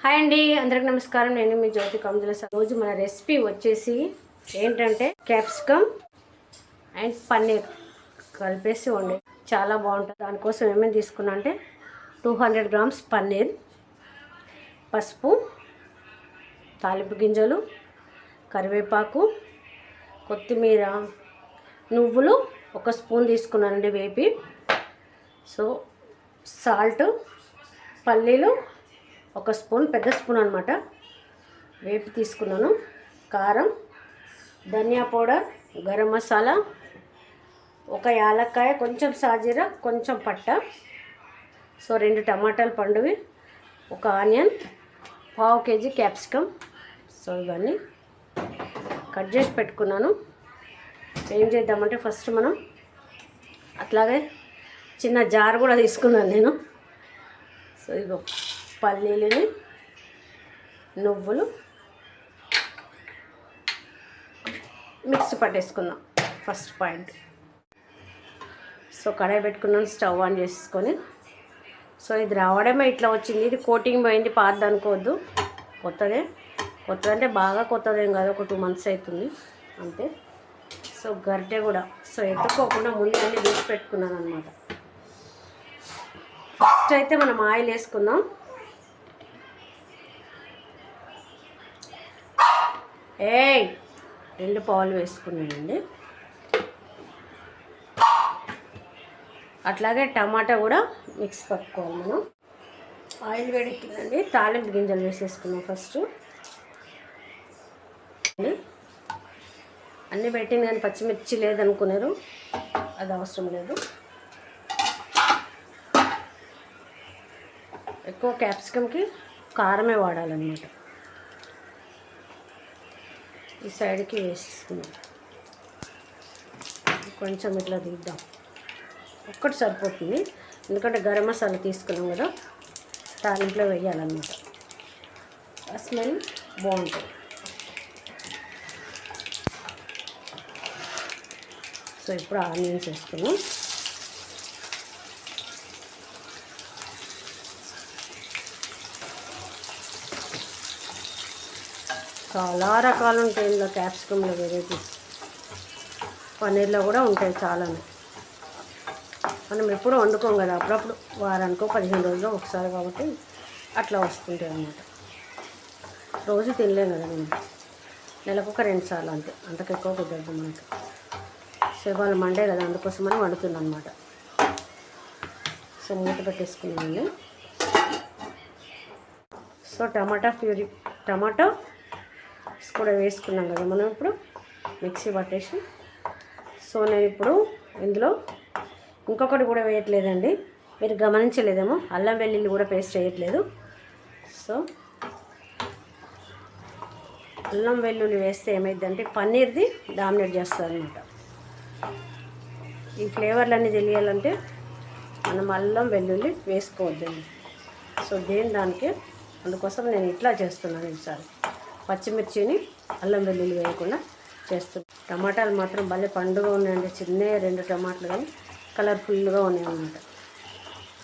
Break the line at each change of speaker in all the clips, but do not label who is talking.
Hi అండి అందరికి నమస్కారం. నేను మీ జ్యోతి కమజల రోజు మన రెసిపీ వచ్చేసి ఏంటంటే క్యాప్సికమ్ అండ్ పన్నీర్ కలిపేసి వండి చాలా బాగుంటుంది. దానికోసం ఏమేమి తీసుకున్నా అంటే టూ హండ్రెడ్ గ్రామ్స్ పన్నీర్ పసుపు తాలింపు గింజలు కరివేపాకు కొత్తిమీర నువ్వులు ఒక స్పూన్ తీసుకున్నానండి వేపి. సో సాల్ట్ పల్లీలు ఒక స్పూన్ పెద్ద స్పూన్ అనమాట వేపి తీసుకున్నాను. కారం ధనియా పౌడర్ గరం మసాలా ఒక యాలక్కాయ కొంచెం సాజీర కొంచెం పట్ట. సో రెండు టమాటాలు పండువి. ఒక ఆనియన్ పావు కేజీ క్యాప్సికమ్. సో ఇవన్నీ కట్ చేసి పెట్టుకున్నాను. ఏం చేద్దామంటే ఫస్ట్ మనం అట్లాగే చిన్న జార్ కూడా తీసుకున్నాను నేను. సో ఇగో. పల్లీలని నువ్వులు మిక్స్ పట్టేసుకుందాం. ఫస్ట్ పాయింట్ సో కడాయి పెట్టుకున్నాను స్టవ్ ఆన్ చేసుకొని. సో ఇది రావడమే ఇట్లా వచ్చింది. ఇది కోటింగ్ పోయింది పాత అనుకోవద్దు. కొత్తదే. కొత్తది అంటే బాగా కొత్తదేం కాదు ఒక టూ మంత్స్ అవుతుంది అంతే. సో గరిటె కూడా. సో ఎత్తుకోకుండా ముందు అన్నీ తీసి పెట్టుకున్నాను అనమాట ఫస్ట్ అయితే మనం ఆయిల్ వేసుకుందాం. ఏయ్ రెండు పాలు వేసుకున్నానండి. అట్లాగే టమాటా కూడా మిక్స్ పట్టుకోవాలి మనం. ఆయిల్ వేడెక్కిందండి. తాలింపు గింజలు వేసేసుకున్నాం ఫస్ట్. అన్నీ పెట్టింది కానీ పచ్చిమిర్చి లేదనుకున్నారు. అది అవసరం లేదు. ఎక్కువ క్యాప్సికమ్కి కారమే వాడాలన్నమాట. ఈ సైడ్కి వేసేసుకున్నాం కొంచెం ఇట్లా తీద్దాం ఒక్కటి సరిపోతుంది. ఎందుకంటే గరం మసాలా తీసుకున్నాం కదా తాలింపులో వేయాలన్నమాట. ఆ స్మెల్ బాగుంటుంది. సో ఇప్పుడు ఆనియన్స్ వేసుకున్నాం చాలా రకాలు ఉంటాయి ఇందులో క్యాప్సికంలో వెరైటీస్. పన్నీర్లో కూడా ఉంటాయి చాలానే. మనం ఎప్పుడు వండుకోం కదా అప్పుడప్పుడు వారానికో పదిహేను రోజులు ఒకసారి కాబట్టి అట్లా వస్తుంటాయి అన్నమాట. రోజు తినలేం కదా మేము నెలకు ఒక రెండు సార్లు అంతే. అంతకు ఎక్కువ కుదరదు మనకి. సో మండే కదా అందుకోసమని వండుతున్నాను అనమాట సో మూత పెట్టేసుకున్నామండి సో టమాటా ప్యూరీ టమాటో కూడా వేసుకున్నాం కదా మనం ఇప్పుడు. మిక్సీ పట్టేసి. సో నేను ఇప్పుడు ఇందులో ఇంకొకటి కూడా వేయట్లేదండి. మీరు గమనించలేదేమో అల్లం వెల్లుల్లి కూడా పేస్ట్ వేయట్లేదు. సో అల్లం వెల్లుల్లి వేస్తే ఏమైందంటే పన్నీర్ది డామినేట్ చేస్తారనమాట ఈ ఫ్లేవర్లన్నీ తెలియాలంటే మనం అల్లం వెల్లుల్లి వేసుకోవద్దండి. సో దేని దానికి? అందుకోసం నేను ఇట్లా చేస్తున్నాను ఈసారి. పచ్చిమిర్చిని అల్లం వెల్లుల్లి వేయకుండా చేస్తున్నాం టమాటాలు మాత్రం భలే పండుగ ఉన్నాయండి. చిన్న రెండు టమాటాలు కానీ కలర్ఫుల్గా ఉన్నాయన్నమాట.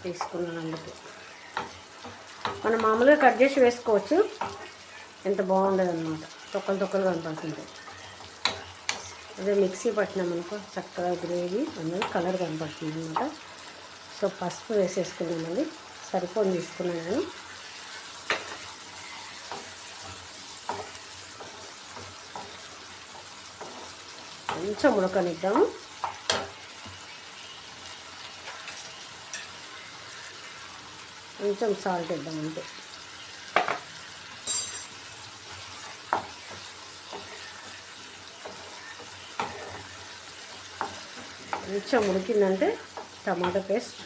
తీసుకున్నాను అందుకే. మనం మామూలుగా కట్ చేసి వేసుకోవచ్చు. ఎంత బాగుండదు అనమాట తొక్కలు తొక్కలు కనపడుతుంది అదే మిక్సీ పట్టినామనుకో చక్కగా గ్రేవీ అనేది కలర్ కనపడుతుంది అనమాట సో పసుపు వేసేసుకున్నామండి సరిపోని తీసుకున్నాను. నేను కొంచెం ఉడకనిద్దాం కొంచెం సాల్ట్ ఇద్దాం అంతే. కొంచెం ఉడికిందంటే టమాటా పేస్ట్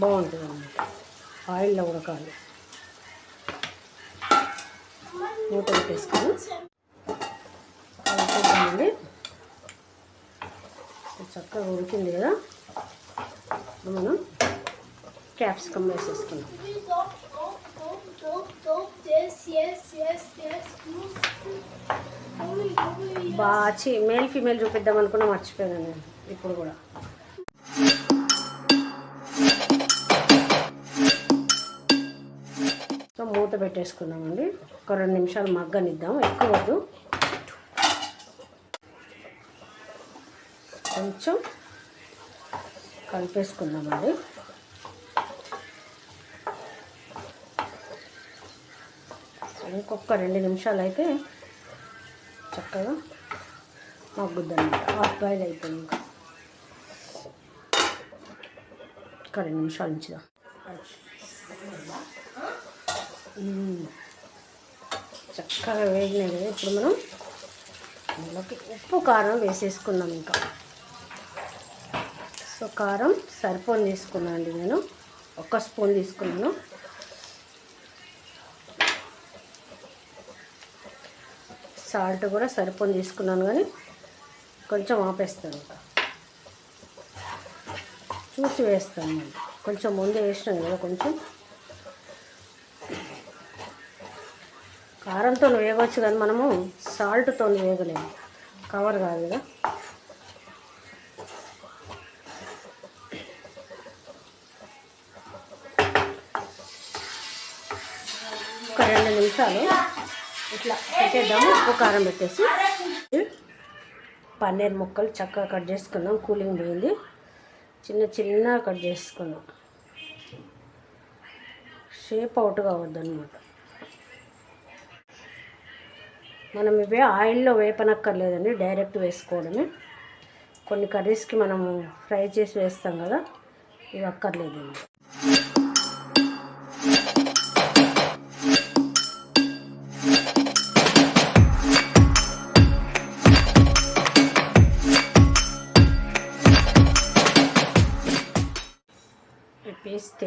బాగుంటుంది అన్నమాట ఆయిల్లో ఉడకాలి. మూత పెట్టేసుకొని కలుపుకుందామండి చక్కగా ఉడికింది కదా? మనం క్యాప్సికమ్ వేసేసుకున్నాం బాచి మేల్ ఫీమేల్ చూపిద్దాం అనుకున్నా మర్చిపోయాను నేను ఇప్పుడు కూడా. సో మూత పెట్టేసుకున్నామండి ఒక రెండు నిమిషాలు మగ్గనిద్దాం ఎక్కువ వద్దు. కొంచెం కలిపేసుకుందామండి ఇంకొక రెండు నిమిషాలు అయితే చక్కగా మగ్గుద్దన్నమాట. హాఫ్ బాయిల్ అయిపోయింది ఇంకా. ఒక రెండు నిమిషాలు ఉంచుదాం. చక్కగా వేగినాయి కదా. ఇప్పుడు మనం అందులోకి ఉప్పు కారం వేసేసుకుందాం ఇంకా. సో కారం సరిపోని తీసుకున్నాను అండి నేను. ఒక స్పూన్ తీసుకున్నాను. సాల్ట్ కూడా సరిపోని తీసుకున్నాను కానీ కొంచెం ఆపేస్తాను చూసి వేస్తాను కొంచెం ముందు వేసినాం కదా కొంచెం. కారంతో వేగవచ్చు కానీ మనము సాల్ట్తో వేగలేము కవర్ కాదు కదా. ఒక నిమిషాలు. ఇట్లా పెట్టేద్దాము. ఉప్పు కారం పెట్టేసి. పన్నీర్ ముక్కలు చక్కగా కట్ చేసుకున్నాం. కూలింగ్ పోయింది. చిన్న చిన్న కట్ చేసుకున్నాం. షేప్ అవుట్ కావద్దనమాట మనం ఇవే ఆయిల్లో వేపనక్కర్లేదండి. డైరెక్ట్ వేసుకోవడమే. కొన్ని కర్రీస్కి మనము ఫ్రై చేసి వేస్తాం కదా. ఇవి అక్కర్లేదండి.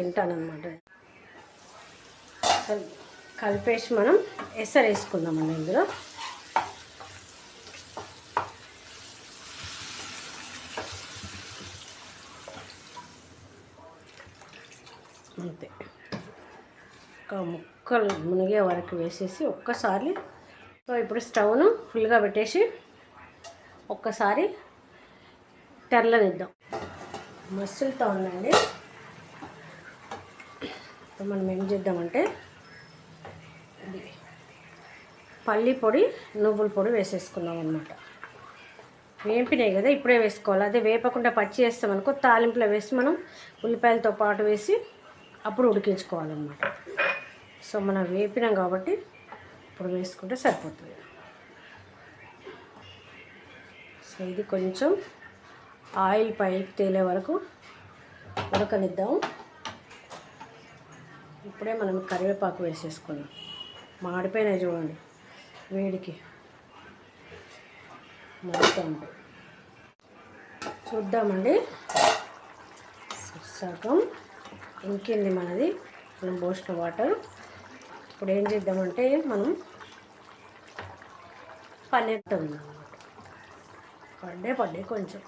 తింటానమాట కలిపేసి మనం ఎసరు వేసుకుందామండి ఇందులో. అంతే. ఒక ముక్కలు మునిగే వరకు వేసేసి ఒక్కసారి సో ఇప్పుడు స్టవ్ను ఫుల్గా పెట్టేసి ఒక్కసారి తెరలనిద్దాం. మసులుతో ఉందండి. మనం ఏం చేద్దామంటే పల్లి పొడి నువ్వుల పొడి వేసేసుకుందాం అనమాట వేపినాయి కదా ఇప్పుడే వేసుకోవాలి. అదే వేపకుండా పచ్చి వేస్తామనుకో తాలింపులో వేసి మనం ఉల్లిపాయలతో పాటు వేసి అప్పుడు ఉడికించుకోవాలన్నమాట. సో మనం వేపినాం కాబట్టి ఇప్పుడు వేసుకుంటే సరిపోతుంది. సో ఇది కొంచెం ఆయిల్ పైకి తేలే వరకు ఉడకనిద్దాం. ఇప్పుడే మనం కరివేపాకు వేసేసుకున్నాం మాడిపోయినాయి చూడండి వేడికి మొత్తం. చూద్దామండి. సగం ఇంకింది మనది మనం పోసిన వాటర్. ఇప్పుడు ఏం చేద్దామంటే మనం పన్నీర్ ఉందన్నమాట. పడ్డే పడ్డే కొంచెం.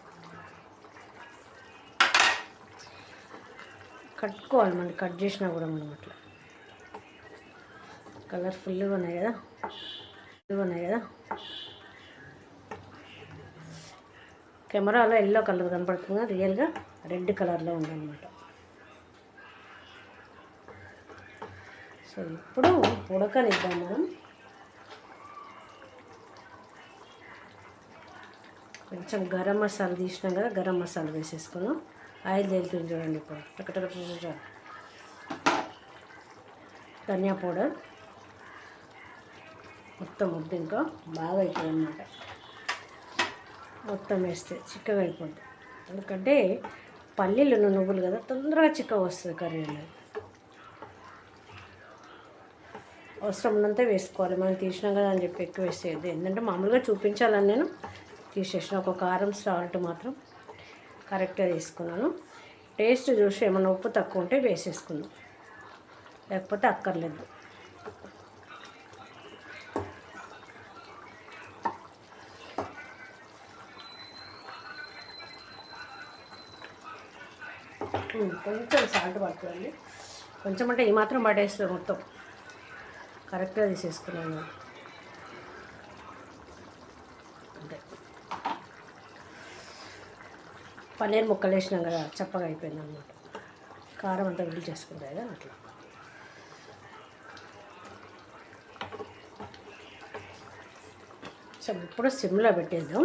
కట్టుకోవాలి మనం కట్ చేసినా కూడా మనం అట్లా. కలర్ఫుల్గా ఉన్నాయి కదా? ఫుల్గా ఉన్నాయి కదా? కెమెరాలో ఎల్లో కలర్ కనపడుతుంది? రియల్గా రెడ్ కలర్లో ఉందన్నమాట. సో ఇప్పుడు ఉడకనిద్దాం మనం. కొంచెం గరం మసాలా తీసినాం కదా గరం మసాలా వేసేసుకున్నాం ఆయిల్ తేలుతుంది చూడండి ఇప్పుడు. టక ధనియా పౌడర్. మొత్తం ముద్ద ఇంకా బాగా అవుతుంది అన్నమాట. మొత్తం వేస్తే చిక్కగా అయిపోద్ది. ఎందుకంటే పల్లీలు నువ్వులు కదా తొందరగా చిక్కగా వస్తుంది కర్రీ అనేది. అవసరం ఉన్నంత వేసుకోవాలి. మనం తీసినాం కదా అని చెప్పి ఎక్కువ వేసేది ఏంటంటే మామూలుగా చూపించాలని నేను తీసేసిన. ఒక కారం సాల్ట్ మాత్రం కరెక్ట్గా తీసుకున్నాను. టేస్ట్ చూసి ఏమైనా ఉప్పు తక్కువ ఉంటే వేసేసుకుందాం. లేకపోతే అక్కర్లేదు. కొంచెం సాల్ట్ పడుతుందండి కొంచెం అంటే ఈ మాత్రం పడేస్తుంది మొత్తం. కరెక్ట్గా తీసేసుకున్నాను. పన్నీర్ ముక్కలు వేసినాం కదా చప్పగా అయిపోయింది అనమాట కారం అంతా విడి చేసుకుంటాయి కదా అట్లా. సో ఇప్పుడు సిమ్లో పెట్టేద్దాం.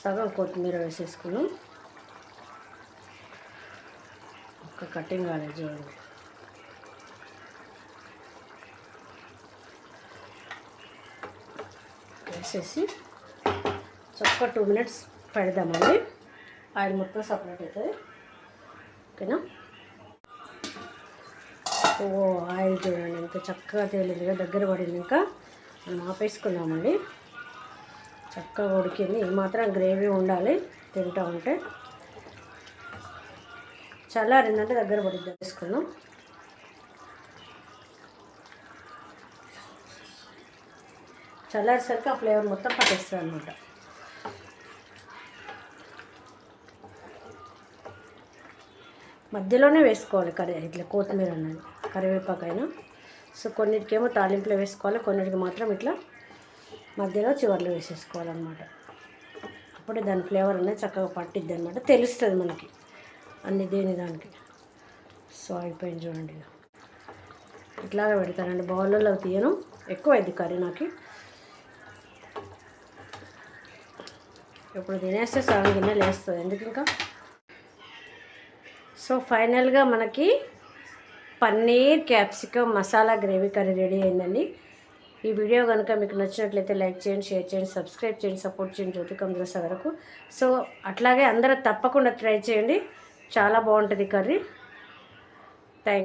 సగం కొత్తిమీర వేసేసుకున్నాం. ఒక కటింగ్ కాలేదు చూడండి. వేసేసి చక్కగా టూ మినిట్స్ పెడదామండి ఆయిల్ మొత్తం సపరేట్ అవుతుంది. ఓకేనా? ఓ ఆయిల్ చూడండి ఎంత చక్కగా తేలిందిగా దగ్గర పడింది ఇంకా. మనం ఆపేసుకుందామండి. చక్కగా ఉడికింది. మాత్రం గ్రేవీ ఉండాలి తింటూ ఉంటే. చల్లారిందంటే దగ్గర పడిద్దాం వేసుకున్నాం చల్లారేసరికి ఆ ఫ్లేవర్ మొత్తం పట్టేస్తుంది అనమాట మధ్యలోనే వేసుకోవాలి కర్రీ ఇట్లా కొత్తిమీర అన్నది కరివేపాకైనా. సో కొన్నిటికేమో తాలింపులో వేసుకోవాలి కొన్నిటికి మాత్రం ఇట్లా మధ్యలో చివర్లో వేసేసుకోవాలన్నమాట. అప్పుడే దాని ఫ్లేవర్ అనేది చక్కగా పట్టిద్ది అనమాట తెలుస్తుంది మనకి అన్ని దేని దానికి. సో అయిపోయింది చూడండి ఇట్లాగే పెడతానండి. బౌల్లో తీయను. ఎక్కువ అయింది కర్రీ నాకు. ఇప్పుడు తినేస్తే సగం గిన్నెలు వేస్తుంది ఎందుకు ఇంకా? సో ఫైనల్గా మనకి paneer capsicum masala gravy curry ready అయిందండి. ఈ వీడియో కనుక మీకు నచ్చినట్లయితే లైక్ చేయండి షేర్ చేయండి సబ్స్క్రైబ్ చేయండి సపోర్ట్ చేయండి జ్యోతికం దోశ వరకు. సో అట్లాగే అందరూ తప్పకుండా ట్రై చేయండి. చాలా బాగుంటుంది కర్రీ. థ్యాంక్